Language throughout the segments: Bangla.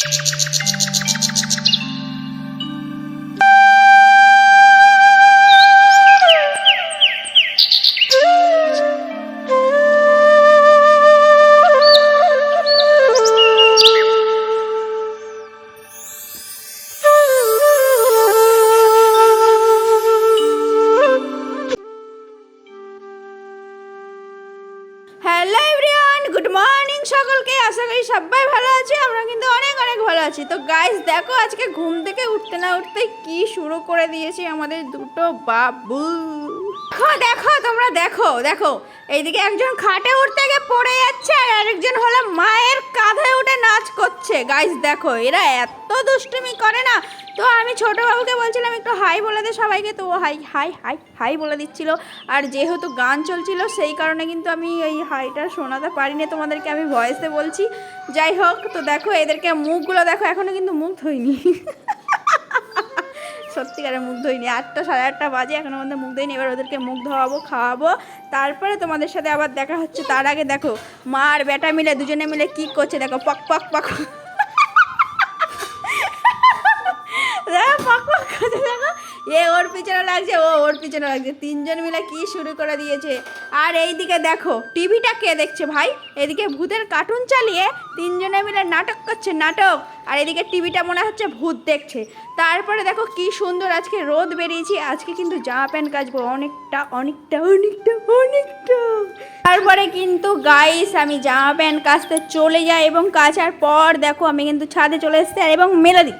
チチチチチチ আশা করি সবাই ভালো আছে, আমরা কিন্তু অনেক অনেক ভালো আছি। তো গাইস দেখো আজকে ঘুম থেকে উঠতে না উঠতে কি শুরু করে দিয়েছি আমাদের দুটো বাবু দেখো দেখো, তোমরা দেখো দেখো। এইদিকে একজন খাটে উঠতে গিয়ে পড়ে যাচ্ছে আর আরেকজন হলো মায়ের কাঁধে উঠে নাচ করছে। গাইস দেখো, এরা এত দুষ্টুমি করে না। তো আমি ছোট বাবুকে বলছিলাম, একটু হাই বলে দে সবাইকে। তো হাই হাই হাই হাই বলে দিচ্ছিল। আর যেহেতু গান চলছিল, সেই কারণে কিন্তু আমি এই হাইটা শোনাতে পারিনি। তোমাদেরকে আমি ভয়েসে বলছি। যাই হোক, তো দেখো, এদেরকে মুখগুলো দেখো, এখনও কিন্তু মুখ ধুইনি। সত্যিকারের মুখ ধুইনি আটটা, সাড়ে আটটা বাজে, এখনও মধ্যে মুখ ধুইনি এবার ওদেরকে মুখ ধোয়াবো খাওয়াবো। তারপরে তোমাদের সাথে আবার দেখা হচ্ছে। তার আগে দেখো, মা আর বেটা মিলে, দুজনে মিলে কি করছে দেখো, পক পক পক। পক পক দেখো। এ ওর পিছনে লাগছে, ও ওর পিছনে লাগছে। তিনজন মিলে কি শুরু করে দিয়েছে। আর এইদিকে দেখো, টিভিটা কে দেখছে ভাই? এদিকে ভূতের কার্টুন চালিয়ে তিনজনে মিলে নাটক করছে, নাটক। আর এদিকে টিভিটা মনে হচ্ছে ভূত দেখছে। তারপরে দেখো কি সুন্দর আজকে রোদ বেরিয়েছি, আজকে কিন্তু জামা প্যান্ট কাচবো অনেকটা অনেকটা অনেকটা অনেকটা। তারপরে কিন্তু গাইস আমি জামা প্যান্ট কাচতে চলে যাই এবং কাচার পর দেখো আমি কিন্তু ছাদে চলে এসেছি আর এবং মেলে দিই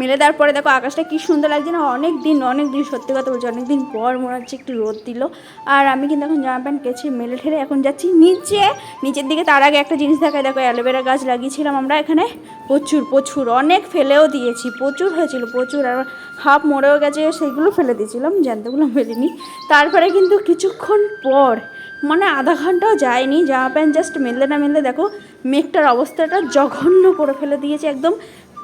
মেলে দেওয়ার পরে দেখো আকাশটা কি সুন্দর লাগছে না অনেক দিন অনেক দিন সত্যি কথা বলছি অনেক দিন পর মনে হচ্ছে একটু রোদ দিল। আর আমি কিন্তু এখন জামা প্যান্ট কেছে মেলে ঠেলে এখন যাচ্ছি নিচে। নিচের দিকে তার আগে একটা জিনিস দেখায় দেখো অ্যালোভেরা গাছ লাগিয়েছিলাম আমরা এখানে। প্রচুর প্রচুর অনেক ফেলেও দিয়েছি, প্রচুর হয়েছিল, প্রচুর। আর হাফ মরেও গেছে সেইগুলো ফেলে দিয়েছিলাম, জ্যান্তগুলো ফেলিনি তারপরে কিন্তু কিছুক্ষণ পর মানে আধা ঘন্টাও যায়নি জামা প্যান্ট জাস্ট মেলে না মেলতে দেখো, মেঘটার অবস্থাটা জঘন্য করে ফেলে দিয়েছে, একদম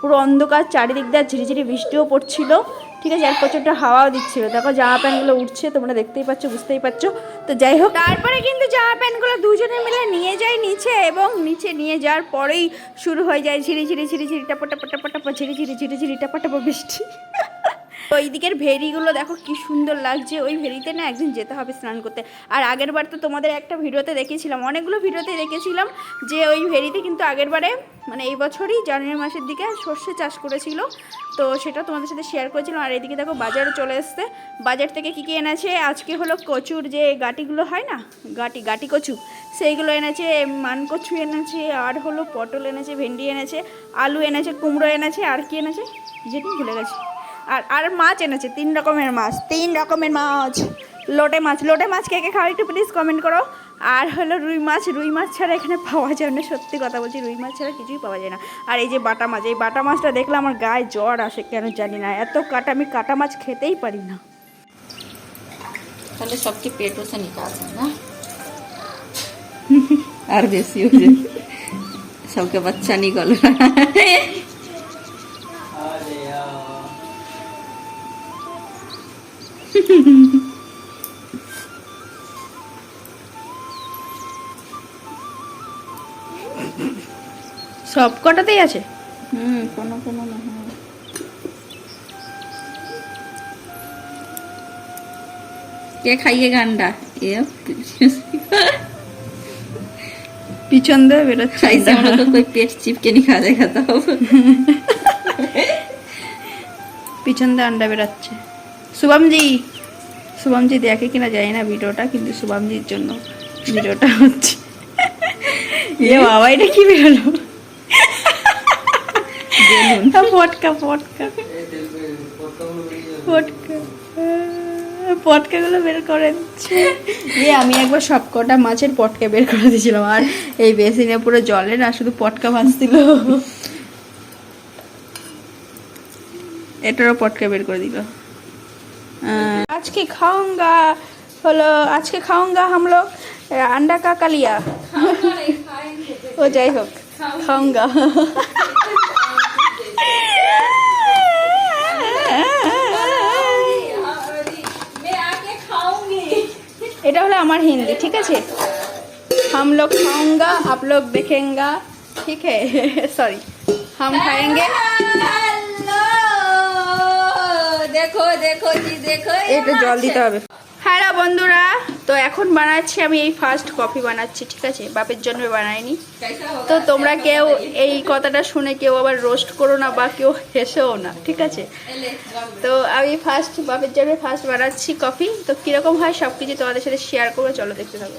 পুরো অন্ধকার, চারিদিক দিয়ে ঝিরিঝিরি বৃষ্টিও পড়ছিল। ঠিক আছে, আর প্রচুরটা হাওয়াও দিচ্ছিল। দেখো, জামা প্যান্টগুলো উঠছে, তোমরা দেখতেই পাচ্ছ, বুঝতেই পারছ তো যাই হোক, তারপরে কিন্তু জামা প্যান্টগুলো দুজনে মিলে নিয়ে যাই নিচে এবং নিচে নিয়ে যাওয়ার পরেই শুরু হয়ে যায় ঝিরিঝিরি ঝিরিঝিরি ঝিরি ঝিরি, টাপা টাপা টাপা টাপা ঝিরিঝিরি ঝিরিঝিরি ঝিরি ঝিরি, টাপা টাপা বৃষ্টি। ওই দিকের ভেরিগুলো দেখো কি সুন্দর লাগছে। ওই ভেরিতে না একদিন যেতে হবে স্নান করতে। আর আগের বার তো তোমাদের একটা ভিডিওতে দেখেছিলাম অনেকগুলো ভিডিওতে দেখেছিলাম যে ওই ভেরিতে কিন্তু আগের বারে মানে এই বছরই জানুয়ারি মাসের দিকে সর্ষে চাষ করেছিল। তো সেটা তোমাদের সাথে শেয়ার করেছিলাম। আর এদিকে দেখো বাজারে চলে এসছে। বাজার থেকে কী কী এনেছে? আজকে হলো কচুর যে গাটিগুলো হয় না? গাটি গাটি কচু। সেইগুলো এনেছে মান কচু এনেছে, আর হলো পটল এনেছে, ভেন্ডি এনেছে, আলু এনেছে, কুমড়ো এনেছে, আর কি এনেছে? যেটি ভুলে গেছি। আর আর মাছ এনেছে তিন রকমের মাছ তিন রকমের মাছ। লোটে মাছ লোটে মাছ কে কে খাওয়া একটু প্লিজ কমেন্ট করো। আর হলো রুই মাছ রুই মাছ ছাড়া এখানে পাওয়া যায় না সত্যি কথা বলছি রুই মাছ ছাড়া কিছুই পাওয়া যায় না। আর এই যে বাটা মাছ এই বাটা মাছটা দেখলে আমার গায়ে জ্বর আসে কেন জানি না এত কাটা আমি কাটা মাছ খেতেই পারি না। তাহলে সবকে পেটও সে নিকাল না? আর বেশি সবকে বাচ্চা নিকল সব কটাতেই আছে हम्म कोनो कोनो में है क्या खाइएगा अंडा ये পিছন দিয়ে বেরোচ্ছে ऐसे हम लोग को कोई पेट चिप के नहीं खा जाएगा तो পিছন দিয়ে আন্ডা বেরোচ্ছে শুভমজি শুভমজি দেখে কিনা যায় না ভিডিওটা কিন্তু শুভমজির জন্য ভিডিওটা হচ্ছে। এ বাবা এটা কি বেরোলো? পটকা পটকা পটকা পটকাগুলো বের করে দিচ্ছে দিয়ে আমি একবার সব কটা মাছের পটকা বের করে দিয়েছিলাম। আর এই বেসিনে পুরো জলে না শুধু পটকা ভাসছিল এটারও পটকা বের করে দিল। আজকে की হলো, আজকে খাওয়াঙ্গা আমলো আন্ডা কাকালিয়া। ও যাই হোক, খাওয়াঙ্গা। এটা হলো আমার হিন্দি, ঠিক আছে? हम लोग ঠিক आप लोग देखेंगे দেখো দেখো জি দেখো একটু জল দিতে হবে। হ্যালো বন্ধুরা তো এখন বানাচ্ছি আমি এই ফার্স্ট কফি বানাচ্ছি ঠিক আছে? বাপের জন্য বানাইনি। তো তোমরা কেউ এই কথাটা শুনে কেউ আবার রোস্ট করো না বা কেউ হেসেও না ঠিক আছে? তো আমি ফার্স্ট বাপের জন্য ফার্স্ট বানাচ্ছি কফি তো কীরকম হয় সব কিছু তোমাদের সাথে শেয়ার করব চলো দেখতে থাকো।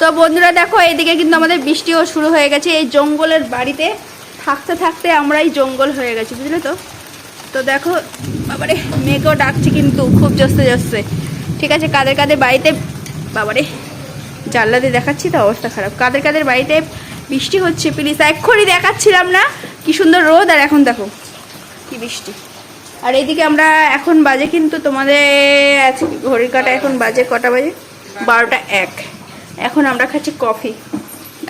তো বন্ধুরা দেখো এইদিকে কিন্তু আমাদের বৃষ্টিও শুরু হয়ে গেছে। এই জঙ্গলের বাড়িতে থাকতে থাকতে আমরাই জঙ্গল হয়ে গেছি বুঝলে তো? তো দেখো, বাবারে মেঘও ডাকছে কিন্তু খুব জস্তে জস্তে ঠিক আছে, কাদের কাদের বাড়িতে, বাবারে জানলাতে দেখাচ্ছি তো অবস্থা খারাপ। কাদের কাদের বাড়িতে বৃষ্টি হচ্ছে প্লিজ এক্ষুনি দেখাচ্ছিলাম না। কি সুন্দর রোদ, আর এখন দেখো, কি বৃষ্টি। আর এইদিকে আমরা এখন বাজে কিন্তু তোমাদের ঘড়ির কাটা এখন বাজে কটা বাজে? বারোটা এক। এখন আমরা খাচ্ছি কফি।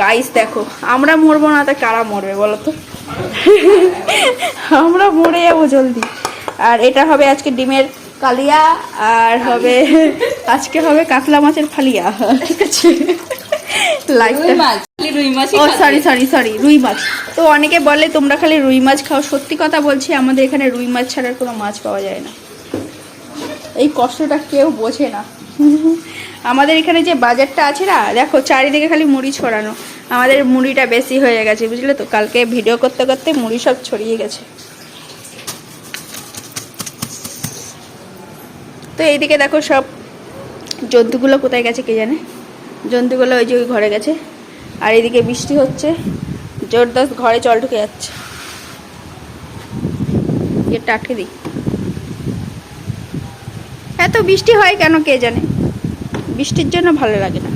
গাইস দেখো আমরা মরবো না তা কারা মরবে বলো তো? আমরা মরে যাব জলদি। আর এটা হবে আজকে ডিমের কালিয়া আর হবে আজকে হবে কাতলা মাছের ফালিয়া। ঠিক আছে? ও সরি সরি সরি রুই মাছ। তো অনেকে বলে তোমরা খালি রুই মাছ খাও। সত্যি কথা বলছি আমাদের এখানে রুই মাছ ছাড়া কোনো মাছ পাওয়া যায় না। এই কষ্টটা কেউ বোঝে না। আমাদের এখানে যে বাজারটা আছে না দেখো চারিদিকে খালি মুড়ি ছড়ানো। আমাদের মুড়িটা বেশি হয়ে গেছে, বুঝলে তো? কালকে ভিডিও করতে করতে মুড়ি সব ছড়িয়ে গেছে। তো এইদিকে দেখো সব জন্তুগুলো কোথায় গেছে কে জানে? জন্তুগুলো ওই যে ওই ঘরে গেছে। আর এদিকে বৃষ্টি হচ্ছে, জোরদাস্ত ঘরে জল ঢুকে যাচ্ছে। গেটটা আটকে দিই। এত বৃষ্টি হয় কেন কে জানে? বৃষ্টির জন্য ভালো লাগে না।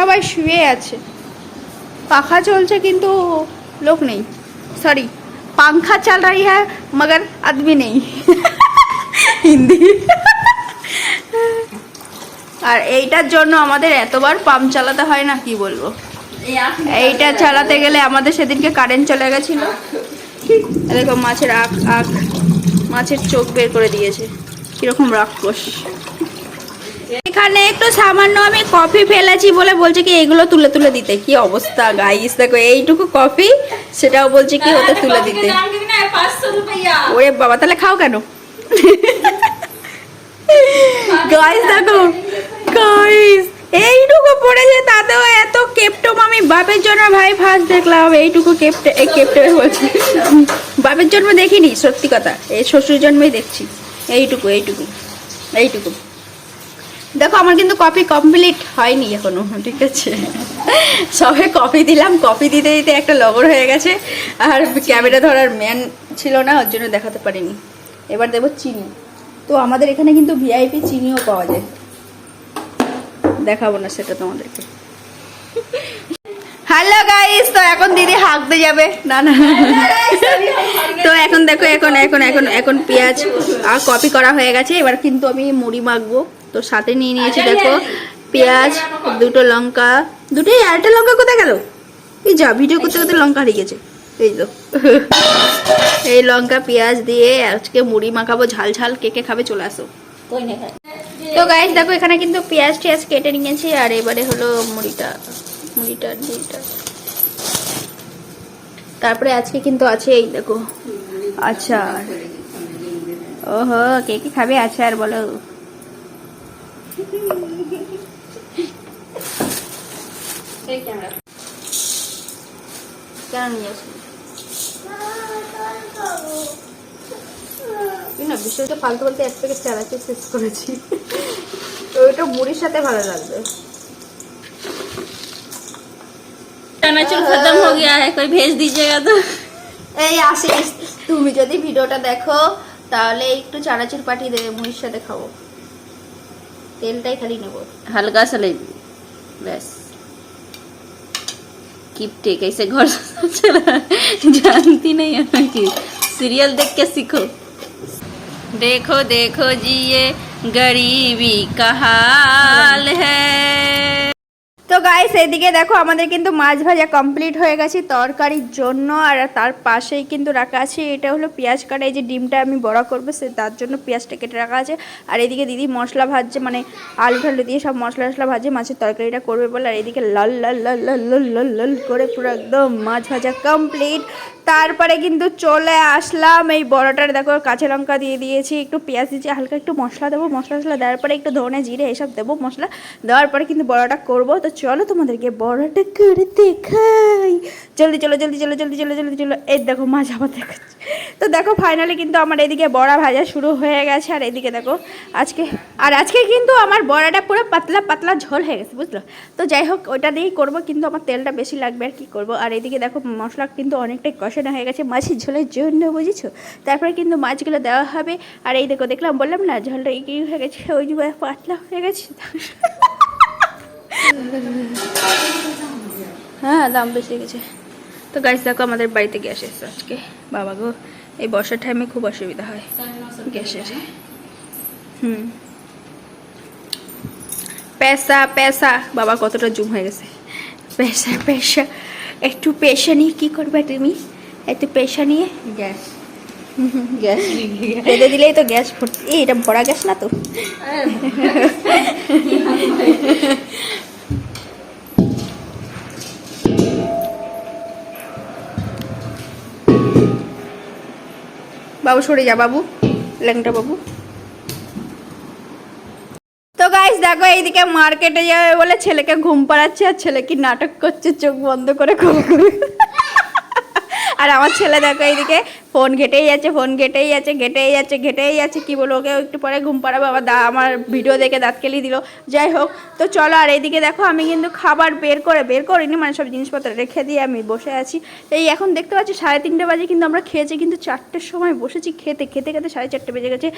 সবাই শুয়ে আছে। পাখা চলছে কিন্তু লোক নেই। সরি পাংখা চাল রাই হ্যাঁ মগর আদমি নেই। হিন্দি। আর এইটার জন্য আমাদের এতবার পাম্প চালাতে হয় না, কি বলব? এইটা চালাতে গেলে আমাদের সেদিনকে কারেন্ট চলে গেছিল। দেখো মাছের আখ আখ, মাছের চোখ বের করে দিয়েছে। কীরকম রাক্ষস। এখানে একটু সামান্য আমি কফি ফেলেছি বলে বলছে কি এগুলো তুলে তুলে দিতে। কি অবস্থা গাইস দেখো এইটুকু কফি সেটাও বলছে কি হতে তুলে দিতে। দাম দিবি না, 500 রুপইয়া। ওরে বাবা তাহলে খাও কেন? গাইস দেখো গাইস এইটুকু পড়েছে তাতেও এত কেপটম আমি বাপের জন্য ভাই ফার্স্ট দেখলাম এইটুকু কেপটে এই কেপটে বলছি। বাপের জন্ম দেখিনি সত্যি কথা। এই শ্বশুর জন্মেই দেখছি। এইটুকু এইটুকু এইটুকু। দেখো, আমার কিন্তু কপি কমপ্লিট হয়নি এখনও, ঠিক আছে? সবে কপি দিলাম। কপি দিতে দিতে একটা লগর হয়ে গেছে। আর ক্যামেরা ধরার ম্যান ছিল না, ওর জন্য দেখাতে পারিনি। এবার দেবো চিনি। তো আমাদের এখানে কিন্তু ভিআইপি চিনিও পাওয়া যায়। দেখাবো না সেটা তোমাদেরকে। হ্যালো গাইস তো এখন দিদি হাঁকতে যাবে। না না। তো এখন দেখো, এখন এখন এখন এখন পেঁয়াজ আর কপি করা হয়ে গেছে। এবার কিন্তু আমি মুড়ি মাখবো। তো সাথে নিয়ে নিয়েছি দেখো পেঁয়াজ দুটো লঙ্কা। দুটোই আরেকটা লঙ্কা কোথায় গেল? এই যা ভিডিও করতে করতে লঙ্কা হারিয়ে গেছে। এই তো। এই লঙ্কা পেঁয়াজ দিয়ে আজকে মুড়ি মাখাবো ঝাল ঝাল কে কে খাবে চলে আসো? তো গাইস দেখো এখানে কিন্তু পেঁয়াজ টিয়াজ কেটে নিয়েছি আর এবারে হলো মুড়িটা মুড়িটা মুড়িটা। তারপরে আজকে কিন্তু আছে এই দেখো আচার। ওহো কে কে খাবে আচার বলো। মুড়ির সাথে ভালো লাগবে। চানাচুর ভেজ এই তুমি যদি ভিডিওটা দেখো তাহলে একটু চানাচুর পাঠিয়ে দেবে মুড়ির সাথে খাব। তেলটাই খালি নেবো हल्का सा ले बस किपटे कैसे घर चला जानती नहीं है ना कि सीरियल देख के सीखो देखो देखो जी ये गरीबी का हाल है তো গাইস এদিকে দেখো আমাদের কিন্তু মাছ ভাজা কমপ্লিট হয়ে গেছে তরকারির জন্য, আর তার পাশেই কিন্তু রাখা আছে, এটা হলো পেঁয়াজ কাটা, এই যে ডিমটা আমি বড়া করব, সে তার জন্য পেঁয়াজটা কেটে রাখা আছে। আর এদিকে দিদি মশলা ভাজছে মানে আলু ঠালু দিয়ে সব মশলা টশলা ভাজে, মাছের তরকারিটা করবে বলে, আর এদিকে লাল লাল লাল লাল লাল লাল লাল করে পুরো একদম মাছ ভাজা কমপ্লিট তারপরে কিন্তু চলে আসলাম, এই বড়টার দেখো কাঁচা লঙ্কা দিয়ে দিয়েছি, একটু পেঁয়াজ দিয়েছি, হালকা একটু মশলা দেবো, মশলা টশলা দেওয়ার পরে একটু ধনে জিরে এসব দেবো মশলা, দেওয়ার পরে কিন্তু বড়াটা করব, তো চলো তোমাদেরকে বড়াটা করে দেখাই। জলদি, চলো জলদি চলো জলদি চলো জলদি, চলো। এই দেখো মাছ আবার দেখাচ্ছি। তো দেখো ফাইনালি কিন্তু আমার এদিকে বড়া ভাজা শুরু হয়ে গেছে। আর এদিকে দেখো, আজকে, আর আজকে কিন্তু আমার বড়াটা পুরো পাতলা পাতলা ঝোল হয়ে গেছে, বুঝলো? তো যাই হোক ওইটা দিয়েই করব, কিন্তু আমার তেলটা বেশি লাগবে আর কি করব। আর এদিকে দেখো, মশলা কিন্তু অনেকটাই কষানো হয়ে গেছে মাছের ঝোলের জন্য, বুঝেছ? তারপরে কিন্তু মাছগুলো দেওয়া হবে। আর এই দেখো, দেখলাম, বললাম না, ঝোলটা কি হয়ে গেছে, ওই পাতলা হয়ে গেছে। হ্যাঁ দাম বেশি গেছে। তো গাছ দেখো আমাদের বাড়িতে গ্যাস এসছে আজকে। বাবা গো এই বর্ষার টাইমে খুব অসুবিধা হয় গ্যাসের। হুম। পেশা পেশা। বাবা কতটা জুম হয়ে গেছে। পেশা পেশা। একটু পেশা নিয়ে কী করবে তুমি? একটু পেশা নিয়ে? গ্যাস। গ্যাস। বেঁধে দিলেই তো গ্যাস ভর্তি এটা ভরা গ্যাস না তো? বাবু, সরে যা বাবু। ল্যাংটা বাবু। তো গাইস দেখো, এইদিকে মার্কেটে যাবে বলে ছেলেকে ঘুম পাড়াচ্ছে আর ছেলে কি নাটক করছে, চোখ বন্ধ করে ঘুম করে আর আমার ছেলে দেখো এইদিকে, ফোন ঘেটেই যাচ্ছে ফোন ঘেটেই যাচ্ছে ঘেটেই যাচ্ছে ঘেটেই যাচ্ছে কি বলব ওকে একটু পরে ঘুম পাড়াবো, আবার দা আমার ভিডিও দেখে দাঁত কেলি দিল। যাই হোক, তো চলো আর এইদিকে দেখো, আমি কিন্তু খাবার বের করে, বের করিনি মানে সব জিনিসপত্র রেখে দিয়ে আমি বসে আছি। এই এখন দেখতে পাচ্ছি সাড়ে তিনটে বাজে, কিন্তু আমরা খেয়েছি কিন্তু চারটের সময় বসেছি খেতে খেতে খেতে সাড়ে চারটে বেজে গেছে।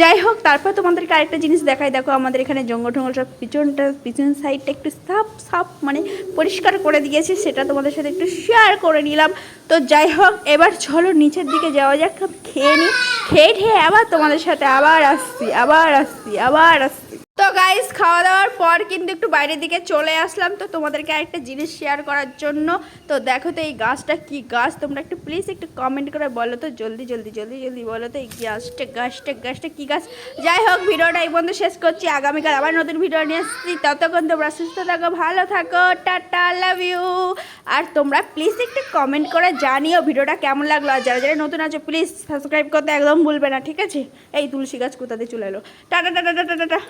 যাই হোক, তারপর তোমাদেরকে আরেকটা জিনিস দেখাই, দেখো আমাদের এখানে জঙ্গল টঙ্গল সব পিছনটা, পিছন সাইডটা একটু সাফ সাফ মানে পরিষ্কার করে দিয়েছি, সেটা তোমাদের সাথে একটু শেয়ার করে নিলাম। তো যাই হোক এবার চলো নিচের দিকে যাওয়া যাক, খেয়ে নিই খেয়ে ঠেয়ে আবার তোমাদের সাথে আবার আসছি আবার আসছি আবার আসছি। তো গাইস খাওয়া দাওয়ার পর কিন্তু একটু বাইরের দিকে চলে আসলাম। তো তোমাদেরকে আরেকটা জিনিস শেয়ার করার জন্য। তো দেখো তো এই গাছটা কি গাছ? তোমরা একটু প্লিজ একটু কমেন্ট করে বলো তো। জলদি জলদি জলদি জলদি বলো তো এই গাছটা গাছটা গাছটা কি গাছ? যাই হোক, ভিডিওটা এই বন্ধু শেষ করছি। আগামীকাল আবার নতুন ভিডিও নিয়ে আসছি ততক্ষণ তোমরা সুস্থ থাকো, ভালো থাকো। টাটা লাভ ইউ আর তোমরা প্লিজ একটু কমেন্ট করে জানিও ভিডিওটা কেমন লাগল। আর যারা যারা নতুন আছো প্লিজ সাবস্ক্রাইব করতে একদম ভুলবে না, ঠিক আছে? এই তুলসী গাছ কোথা দিয়ে চলে এলো? Tata tata tata tata.